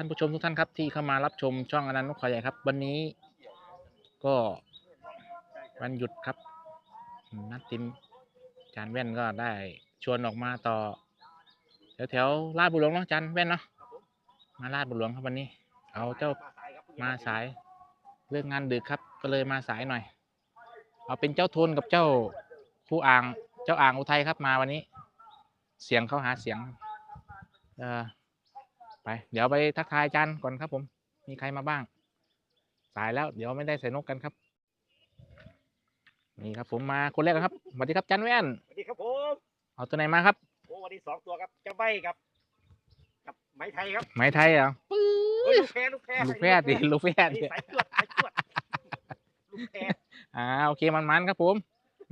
ท่านผู้ชมทุกท่านครับที่เข้ามารับชมช่องอนันต์นกขวายใหญ่ครับ วันนี้ก็วันหยุดครับนัดตินจานแว่นก็ได้ชวนออกมาต่อแถวแถวๆลาดบุหลวงเนาะจานแว่นเนาะมาลาดบุหลวงครับวันนี้ เอาเจ้ามาสายเลิกงานดึกครับ ก็เลยมาสายหน่อย เอาเป็นเจ้าโทนกับเจ้าคู่อ่าง เจ้าอ่างอุทัยครับมาวันนี้ เสียงเขาหาเสียงเออ ไป เดี๋ยวไปทักทายอาจารย์ก่อนครับผม มีใครมาบ้าง สายแล้ว เดี๋ยวไม่ได้ใส่นกกันครับ นี่ครับผมมาคนแรกครับสวัสดีครับอาจันแว่นสวัสดีครับผมเอาตัวไหนมาครับโอ้วันนี้สองตัวครับเจ้าใบกับ กับไหมไทยครับไหมไทยเหรอเฮ้ยลูกแพรลูกแพรลูกแพทย์ดิลูกแพทย์ดินี่สายจวดสายจวดลูกแพรอ่าโอเคมันมันๆครับผม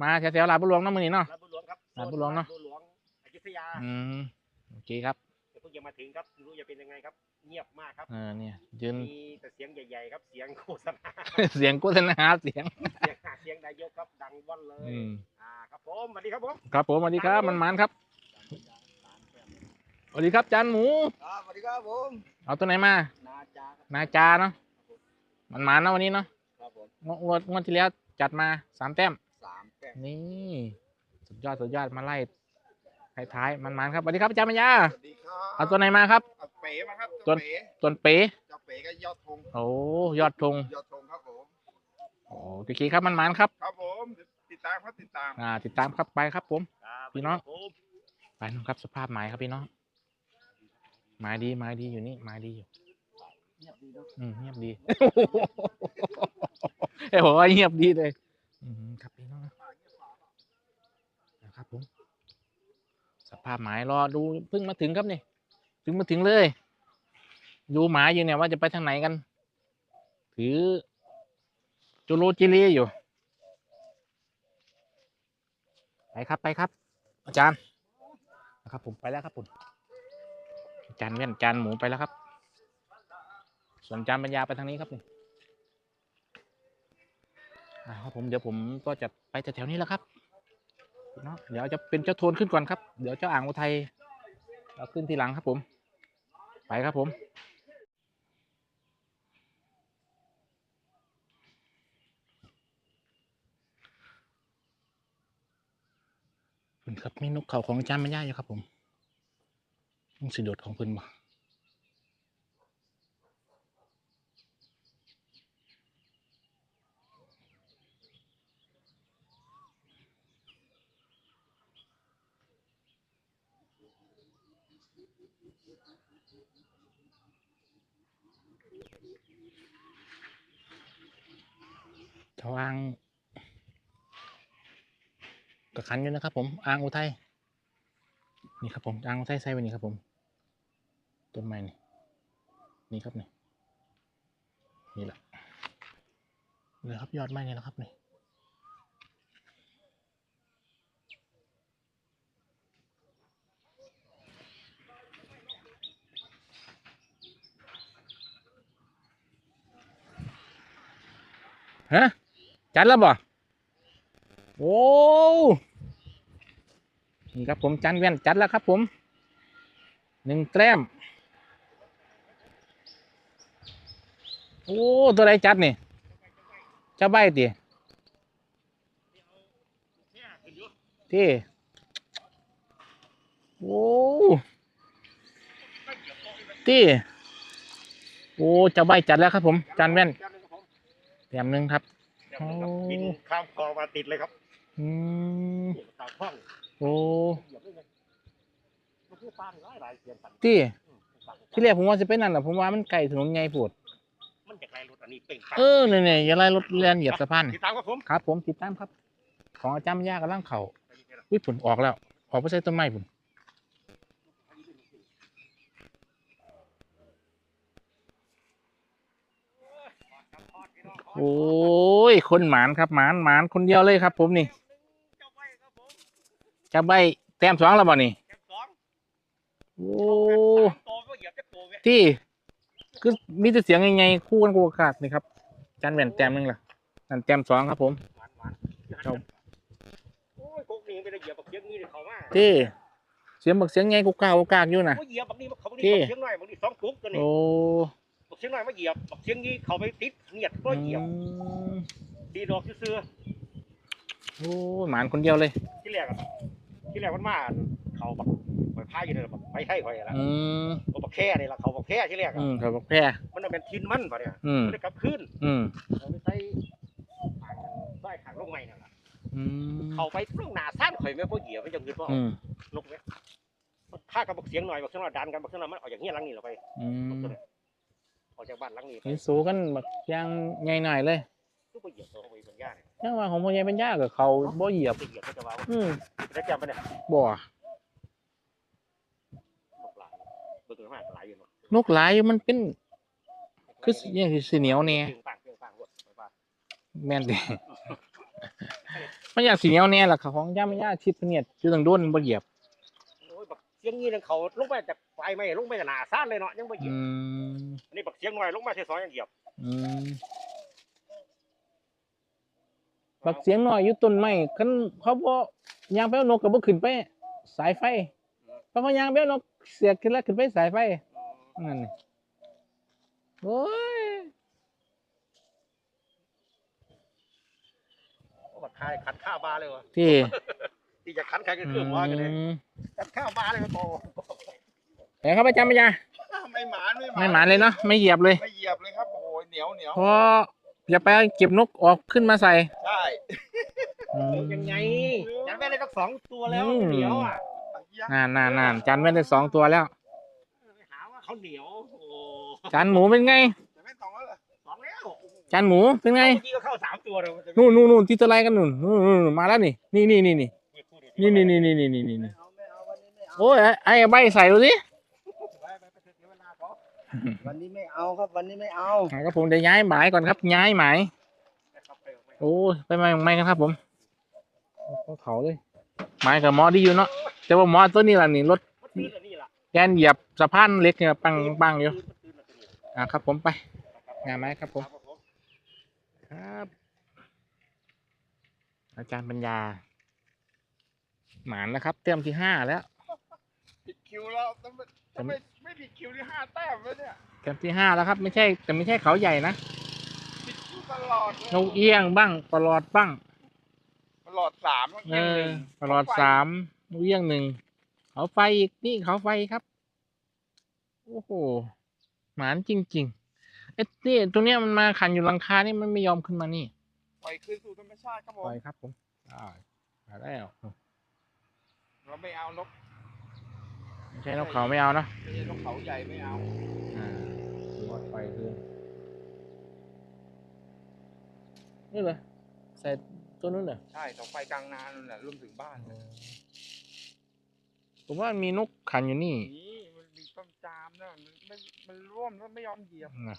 มาแถวๆลาดบุหลวงเน้ำมือนี่เนาะลาดบุญหลวงครับลาดบุญหลวงเนอะลดบุญหลวงอยุธยาอืมโอเคครับ มาถึงครับไม่รู้จะเป็นยังไงครับ เงียบมากครับเออเนี่ยยืนมีแต่เสียงใหญ่ๆครับ เสียงโฆษณาเสียงโฆษณาเสียงเสียงหาเสียงนายกครับดังว่อนเลยอืมอ่าครับผมสวัสดีครับผมครับผมสวัสดีครับมันมันๆครับสวัสดีครับจานหมูครับสวัสดีครับผมเอาตัวไหนมา นาจาครับนาจาเนาะมันมันๆนะวันนี้เนาะครับผมงวดงวดงวดที่แล้วจัดมาสามแต้มสามแต้มนี่สุดยอดสุดยอดมาไล่ ท้ายๆมันมันๆครับสวัสดีครับอาจารย์ปัญญาสวัสดีครับเอาตัวไหนมาครับเอาเป๋มาครับตัวเป๋ส่วนเป๋เจ้าเป๋ก็ยอดธงโอ้ยอดธงยอดธงครับผมโอ้โอเคครับมันมันๆครับครับผมติดตามครับติดตามอ่า ติดตามครับไปครับผมครับพี่น้องผมไปนู่นครับสภาพไม้ครับพี่น้องไม้ดีไม้ดีอยู่นี่ไม้ดีอยู่เงียบดีเนอะอืมเงียบดีเอ้ยผมว่าเงียบดีเลย อืมครับพี่น้องนะครับผม ภาพหมายรอดูเพิ่งมาถึงครับนี่เพิ่งมาถึงเลย ดูหมายอยู่เนี่ยว่าจะไปทางไหนกัน ถือจูโรจิลีอยู่ ไปครับไปครับ อาจารย์นะครับ ผมไปแล้วครับผมอาจารย์เว้นอาจารย์หมูไปแล้วครับ ส่วนอาจารย์ปัญญาไปทางนี้ครับนี่ครับผมเดี๋ยวผมก็จะไปแถวๆนี้แล้วครับ เนาะเดี๋ยวจะเป็นเจ้าโทนขึ้นก่อนครับเดี๋ยวเจ้าอ่างอุทัยเราขึ้นทีหลังครับผม ไปครับผมคุณครับมีนกเขาของอาจารย์ปัญญาอยู่ครับผมมันสิโดดของเพิ่นบ่ เจ้าอ่างกระคันอยู่นะครับ ผมอ่างอุทัยนี่ครับผมอ่างอุทัยใส่ไว้นี่ครับผมต้นไม้นี่นี่ครับนี่นี่แหละเลยครับยอดไม้นี่แหละครับนี่ ฮะจัดแล้วบ่โอ้นี่ครับผมจันเวียนจัดแล้วครับผมหนึ่งแต้มโอ้ตัวใดจัดนี่เจ้าใบตีที่โอ้ที่โอ้เจ้าใบจัดแล้วครับผมจันแว่น แต้มหนึ่งครับแต้มหนึ่งครับแต้มหนึ่งครับบินข้ามคลองมาติดเลยครับอืมตากห้องโอ้เหยียบได้ไงมันคือปลาหลายหลายเสียงสั่นที่อืมสั่นที่แรกผมว่าจะเป็นนั่นแหละผมว่ามันไก่ถนนใหญ่ปวดมันจะไกลรถอันนี้เป่งปังเออเนี่ยเนี่ยอย่าไล่รถเลียนเหยียบสะพานติดตามครับผมครับ ผมติดตามครับ ของอาจารย์ปัญญากำลังเข่าวิผลออกแล้ว ออกไปใส่ต้นไม้ผม โอ้ย คนหมานครับหมานหมานคนเดียวเลยครับ ผมนี่จะใบเต็มสองแล้วบ่นี่โอ้ที่คือมีแต่เสียงไงไงคู่กันกูขาดนี่ครับจันแหวนเต็มนึงล่ะนั่นเต็มสองครับผมจ้ที่เสียงบักเสียงไงกูกล้ากูกากอยู่น่ะที่โอ้ เสียงหน่อยมาเหยียบบักเสียงนี้เขาไปติดเหยียดก็เหยียบอืมดีดอกซื่อโอ้หมานคนเดียวเลยๆที่แรกอะที่แรกมันมาเขาบักข่อยพายอยู่เลยบักไปให้ข่อยละอืมเอาบักแค่นี่ละเขาบักแค่ที่แรกอือะมเขาบอกแพร่มันน่ะเป็นทินมันปะเนี่ยอืมมันได้กลับคืนอืมเราไปใส่อ่างใส่ขังลงใหม่นั่นแหละอืมเขาไปลงหนาสั้นข่อยไม่พอเหยียบไม่จังเงินว่าอืมลงไหมมันฆ่ากับบักเสียงหน่อยบักเสียงหน่อยดันกันบักเสียงหน่อยมันออกอย่างเงี้ยหลังนี้เราไป อืมออกจากบ้านหลังนี้ไปนี่สู้กันบักอยางใหญ่หน่อยเลยทุกคนเหยียบตัวเขาไปบนหญ้าเนี่ยยังว่าของพ่อใหญ่เป็นยากกับเขาบ่เหยียบไปเหยียบก็จะว่าอืมแล้วแกมันเนี่ยบ่นกหลายเบิ่งกันมากหลายอยู่เนาะนกหลายอยู่มันเป็น คือสิเนี่ยคือสีเหนียวเนี่ยเพียงปังเพียงปังหมดไปว่าแม่นเด้มันอยากสีเหนียวแน่ล่ะค่ะของย่าไม่ย่าชิดเนี่ยอยู่ทางโดนบ่เหยียบโอ้ยบัก เสียงนี้นั่นเขาลงไปจากไฟไหม้ลงไปจากหนาซ่านเลยเนาะยังไม่เหยียอืบมอันนี้บักเสียงหน่อยลงมาเสียสองยังเหยียบอืมบักเสียงน้อยอยู่ต้นไม้คันเขาบ่ยางไปเอานกก็บ่ขึ้นไป สายไฟเพราะเขายางไปเอานกเสียกขึ้นแล้วขึ้นไปสายไฟนั่นนี่โอ้ยโอ้บักคายขันข้าวบาเลยวะที่ที่จะขันใครก็อืเครื่องว่ากันเลยม ขันข้าวบาเลยมันโตเห็นครับอาจารย์ปัญญาไม่หมานไม่หมานไม่หมานเลยเนาะไม่เหยียบเลยไม่เหยียบเลยครับโอ้โหเหนียวเหนียวเพราะอย่าไปเก็บนกออกขึ้นมาใส่ใช่อืมยังไงยังไม่ได้ตั้งสองตัวแล้วเหนียวอะนานนานนานจานแว่นได้สองตัวแล้วหาว่าเขาเหนียวโอ้จานหมูเป็นไงจะไม่ต้องแล้วเหรอสองแล้วจานหมูเป็นไงเมื่อกี้ก็เข้าสามตัวเลยนู่นนู่นนู่นที่ตะไลกันนู่นนู่นนู่นมาแล้วนี่นี่นี่นี่นี่นี่นี่นี่นี่นี่นี่ โอ้ยไอ้ไอ้ใบใส่ดูสิไปไปไปเสียเวลาเขาวันนี้ไม่เอาครับวันนี้ไม่เอาอ่าครับผมเดี๋ยวย้ายหมายก่อนครับย้ายหมายครับไปออกไปโอ้ยไปไม่ไม่กันครับผมเขาเขาเลยหมายกับหมอดีอยู่เนาะแต่ว่าหมอตัวนี้ล่ะนี่รถมันตื่นอันนี้ล่ะแกนเหยียบสะพานเล็กเนี่ยปังปังอยู่มันตื่นอันนี้อ่าครับผมไปงานไหมครับผมครับผมครับ อาจารย์ปัญญา หมานแล้วครับ เต็มที่ห้าแล้วผิด คิวแล้วทำไมทำไมไม่ผิดคิวที่ห้าแต้มแล้วเนี่ยเต็มที่ห้าแล้วครับ ไม่ใช่แต่ไม่ใช่เขาใหญ่นะผิดคิวตลอดเลยนกเอี้ยงบ้างปลอดบ้างตลอดสามเออปลอดสามนกเอี้ยงหนึ่งเขาไฟอีกนี่เขาไฟครับ โอ้โหหมานจริงๆเอ๊ะนี่ตัวเนี้ยมันมาขันอยู่หลังคานี่มันไม่ยอมขึ้นมานี่ปล่อยคืนสู่ธรรมชาติครับผปมล่อยครับผมอ่ามาแล้วเราไม่เอานก ไม่ใช่นกเขาไม่เอานะไม่ใช่นกเขาใหญ่ไม่เอาอ่าหมดไฟคือนี่เหรอใส่ตัวนู้นเหรอใช่เสาไฟกลางนานั่นแหละรวมถึงบ้านเลยผมว่ามีนกขันอยู่นี่นี่มันมีต้นจามนะมันไม่มันร่วมแล้วไม่ยอมเหยียบนะ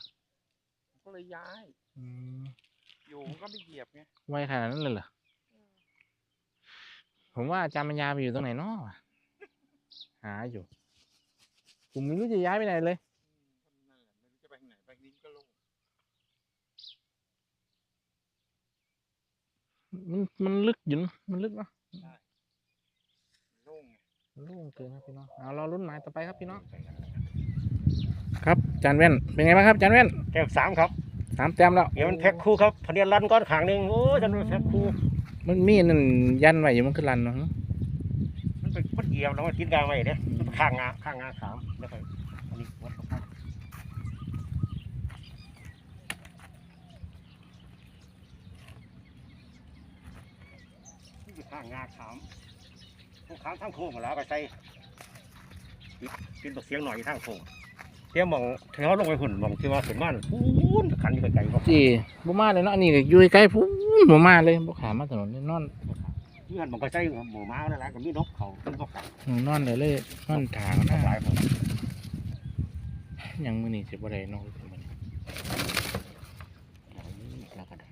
ก็เลยย้าย อืมอยู่มันก็ไม่เหยียบไงไวขนาดนั้นเลยเหรอผมว่าอาจารย์ปัญญาไปอยู่ตรงไหนเนาะ หาอยู่ผมไม่รู้จะย้ายไปไหนเลยนั่นแหละไม่รู้จะไปทางไหนไปนี้ก็โล่งมันมันลึกอยู่นะมันลึกเนาะโล่งไงมันโล่งเกินครับพี่น้องเอารอรุ่นหมายต่อไปครับพี่น้องครับอาจานแว่นเป็นไงบ้างครับอาจานแว่นแต้มสามครับสามแต้มแล้วเดี๋ยวมันแพ็คคู่ครับพะเนียนรันก้อนขางหนึ่งโอ้ยจันมันแพ็คคู่มันมีนั่นยันไว้อยู่มันคือลันเนาะ มันเป็นมันเหยียบแล้วมันกินกลางไว้เนี่ยมันข้างงาข้างงาสามแล้วก็อันนี้วัดเข้าไปนี่คือข้างงาขามพวกขามทั้งโค้งแล้วไปใส่กินตกเสียงหน่อยทั้งโค้งเที่ยวมองเที่ยวลงไปหุ่นมองที่ว่าขึ้นมาน่ะพูนขันอยู่ไกลๆก็จีบ่มาเลยเนาะอันนี้ก็อยู่ใกล้พุ่นบ่มาเลยบ่ขามาถนนเลยนอน เงื่อนมันก็ใส่หมูม้านั่นแหละก็มีนกเขาเป็นนกกันนอนเลยเลยนอนถางหหน้าลายคนยังมื้อนี้สิบ่ได้นอนมื้อนี้แล้วก็ได้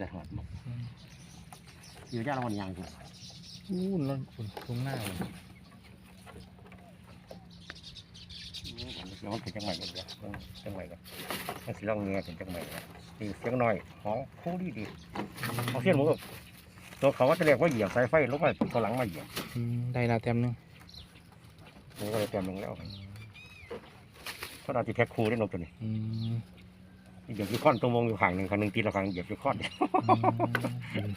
จะถอดหมดอยู่ย่านวันยังอยู่อู้นอนคุณตรงหน้าเลยร้องถึงจังไหนกันเลยจังไหนกันนั่นสิร้องเงี้ยถึงจังไหนกันนี่เสียงน้อยห้องคู่ดีดีเอาเสียงหมู ตัวเขาก็จะเรียกว่าเหยียบสายไฟลงไปตัวหลังมาเหยียบอืมได้แล้วแต้มหนึงนี่ก็เลยเตรียมลงแล้วเพราะเราจะแพ็คคูได้นกตัวนี้อืมเหยียบยูคอนตรงวงอยู่ข้างหนึ่งข้างหนึ่งตีละข้างเหยียบยูคอนอืม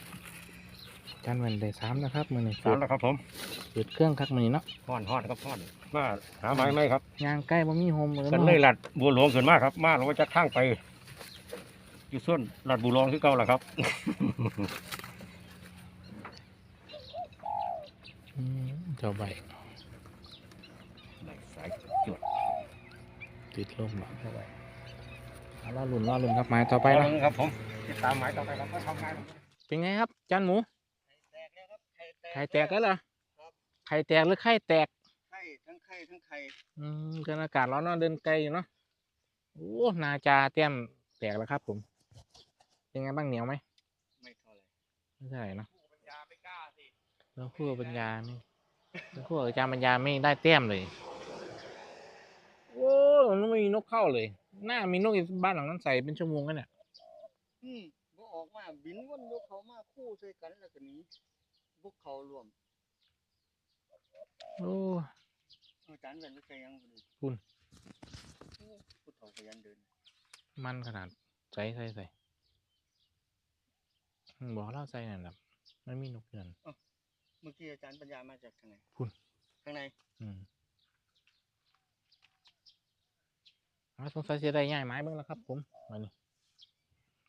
จานแว่นได้สามนะครับมือหนึ่งสามแล้วครับผมเปิดเครื่องคักมือนี้เนาะห้อนห้อนครับห้อนมาหาไม้ไหมครับยางใกล้บ่มีโฮมเลยกันเนาะเลยหลัดบัวหลวงขึ้นมากครับ มาเราก็จะข้างไป อยู่ส่วนหลัดบัวหลวงที่เก่าแหละครับ อืม เจ้าใบสายจวดติดลมเจ้าใบเอาล่อลุ่นล่อลุ่นครับไม้ต่อไปไปนะนะครับผมติดตามหมายต่อไปครับก็ทำงานเป็นไงครับจานหมูแตกแล้วครับไข่แตกไข่แตกแล้วเหรอไข่แตกหรือไข่แตกไข่ทั้งไข่ทั้งไข่อืมเดินอากาศร้อนเนาะเดินไกลอยู่เนาะโอ้นาจาเต้มแตกแล้วครับ ผม เป็นไงบ้างเหนียวไหมไม่เท่าไหร่ไม่ใช่เนาะปัญญาไม่กล้าสิแล้วคู่ปัญญาไม่ แล้วคู่อาจารย์ปัญญาไม่ได้แต้มเลยโอ้ยมันไม่มีนกเข้าเลย หน้ามีนกอยู่บ้านหลังนั้นใส่เป็นชั่วโมงกันเนี่ยอืมบ่ออกมาบินวนยกเขามาคู่ใส่กันแล้วก็หนี้พวกเขารวมโอ้อาจารย์เป็นไม่เคยยังบ่ดีคุณโอ้ผู้เฒ่าขยันเดิน มันขนาดใส่ใส่ใส่อืมบอกเล่าใส่นั่นแหละไม่มีนกเดือน เมื่อกี้อาจารย์ปัญญามาจากทางไหนพุ่น ข้างในอืมอ่าสงสัยจะได้ย่ายไม้เบ้างแล้วครับ ผมมานี่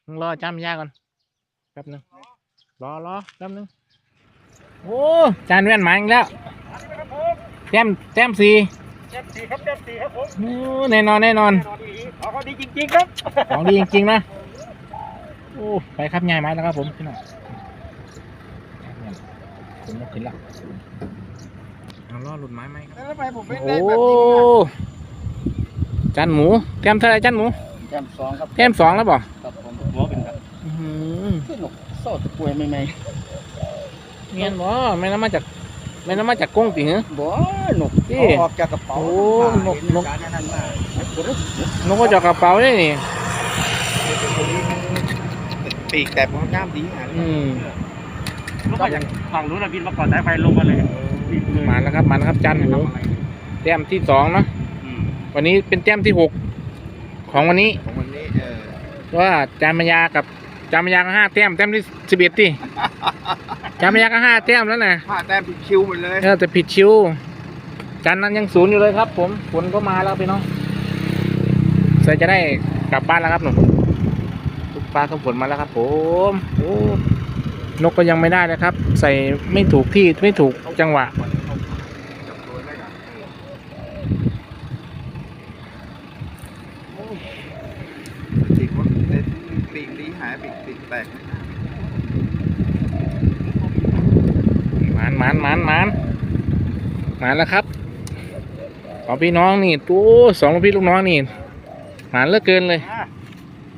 มึงรอจำยาก่อนแป๊บหนึงรอรอแป๊บหนึงโอ้จานแว่นหมาอีกแล้วแต้มแต้มสี่เจ็บสี่ครับเจ็บสี่ครับผมโอ้แน่นอนแน่นอน แน่นอนดีขอเขาดีจริงๆครับ ของดีจริงๆนะ โอ้ ไปครับย่ายไม้แล้วครับผมพี่น้อง ผมยกขึ้นละเอาล่อหลุดไม้ไหมครับแล้วทำไมผมไม่โอ้ได้แบบนี้ล่ะจันหมูแต้มเท่าไหรจันหมูแต้มสองครับแต้มสองแล้วบ่ครับผมหัวเป็นครับอื้อหือขึ้นหนกโซ่ตะกล้วยใหม่เงียนบ่ไม่น้ำมาจากไม่น้ำมาจากกงติเหรอ ๆบ่หนกนี่เอาออกจากกระเป๋าโอ้ผ้านกเห็นนกอาจารย์อันนั้นมานกก็จากกระเป๋าได้นี่ ปีกแต่ผมย่ามดีอะอืมลู กมาจากฝั่งนู้นนะบินมาก่อนสายไฟลงมาเลยบินเลยมาแล้วครับมาแล้วครับจันหมูแต้มที่สองเนาะอืมวันนี้เป็นแต้มที่หกของวันนี้ของวันนี้เออเพราะว่าจานมายากับจานมายาก็ห้าแต้มแต้มที่สิบเอ็ดที่จานมายาก็ห้าแต้มแล้วนะผ้าแต้มผิดคิวหมดเลยเออแต่ผิดชิวจันนั้นยังศูนย์อยู่เลยครับ ผมฝนก็มาแล้วพี่น้องเสร็จจะได้กลับบ้านแล้วครับหนูทุกปลาขฝนมาแล้วครับ ผมโอ้ นกก็ยังไม่ได้นะครับ ใส่ไม่ถูกที่ไม่ถูกจังหวะจับตัวได้ก่อนปีกว่าเด็ดปีกนี้หายปีกปีกแตกหมานหมานหมานหมานหมานแล้วครับของพี่น้องนี่ตัวสองลูกพี่ลูกน้องนี่หมานเหลือเกินเลย อ่า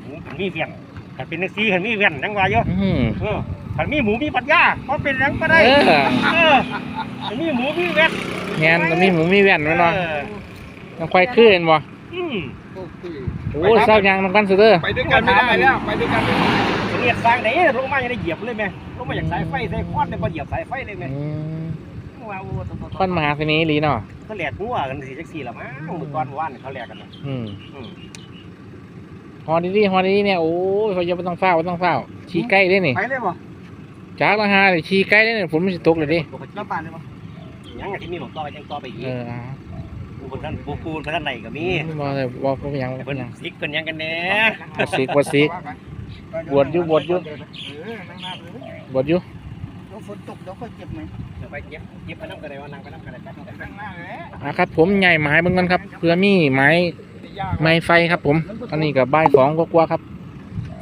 หมูขันมีเวียนขันเป็นนักซีขันมีเวียนยังว่าเยอะอื้อหือ เออ ขันมีหมูมีปัญญาเพราะเป็นหยังก็ได้เออ เออขันมีหมูมีเวียนงานมีหมูมีแว่นไว้เนาะเออยังควายขึ้นบ่อืมโอ้คือโอ้เศร้ายางน้ำกันเสยเด้อไปด้วยกันไม่ได้แล้ว ไปด้วยกันไม่ได้เรียกสร้างไหนลงมายังได้เหยียบเลยไหมลงมาจากสายไฟสายควันเลยพอเหยียบสายไฟเลยไหมอืมว้าวตตตค่อนมหาเสน่ห์อีหลีเนาะเขาแหลกหัวกันสีจักสีละมั้งเมื่อก่อนว่านเขาแหลกกันนะอืมอืมฮอดีๆฮอดีๆเนี่ยโอ้ยเขาจะไม่ต้องเฝ้าไม่ต้องเฝ้าชี้ใกล้ได้นี่ไปเลยบ่ จากละหาเลยชี้ใกล้ได้นี่ฝนมันจะตกเลยดิปกติแล้วป่านเลยบ่ยังไงที่มีหลงต่อไปยังต่อไปอีกเออเอาปูคนนั้นปูปูคนนั้นไหนก็มีบอกเลยบอกผมยังเพิ่นยังซิกเพิ่นยังกันแน่บวชสิกบวชสิกบวชอยู่บวชอยู่เออนั่งหน้าเลยบดอยู่เดี๋ยวฝนตกเดี๋ยวค่อยเก็บไหมเดี๋ยวไปเก็บเก็บไปน้ำกันเลยว่านั่งไปน้ำกันเลยกันนั่งหน้าเลยอะครับผมใหญ่ไม้เบิ่งกันครับเพื่อมีไม้ยากไม้ไฟครับ ผมอันนี้กับบ่ายสองกว่าๆครับ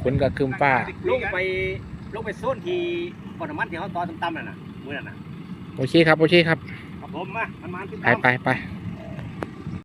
ฝนกับคืมฟ้าลงไปลงไปโซนที่ บ่อน้ำมันที่เขาต่อต่ำๆนั่นน่ะมื้อนั้นน่ะโอเคครับโอเคครับครับผมมามันมาติดไปตาม ไปไป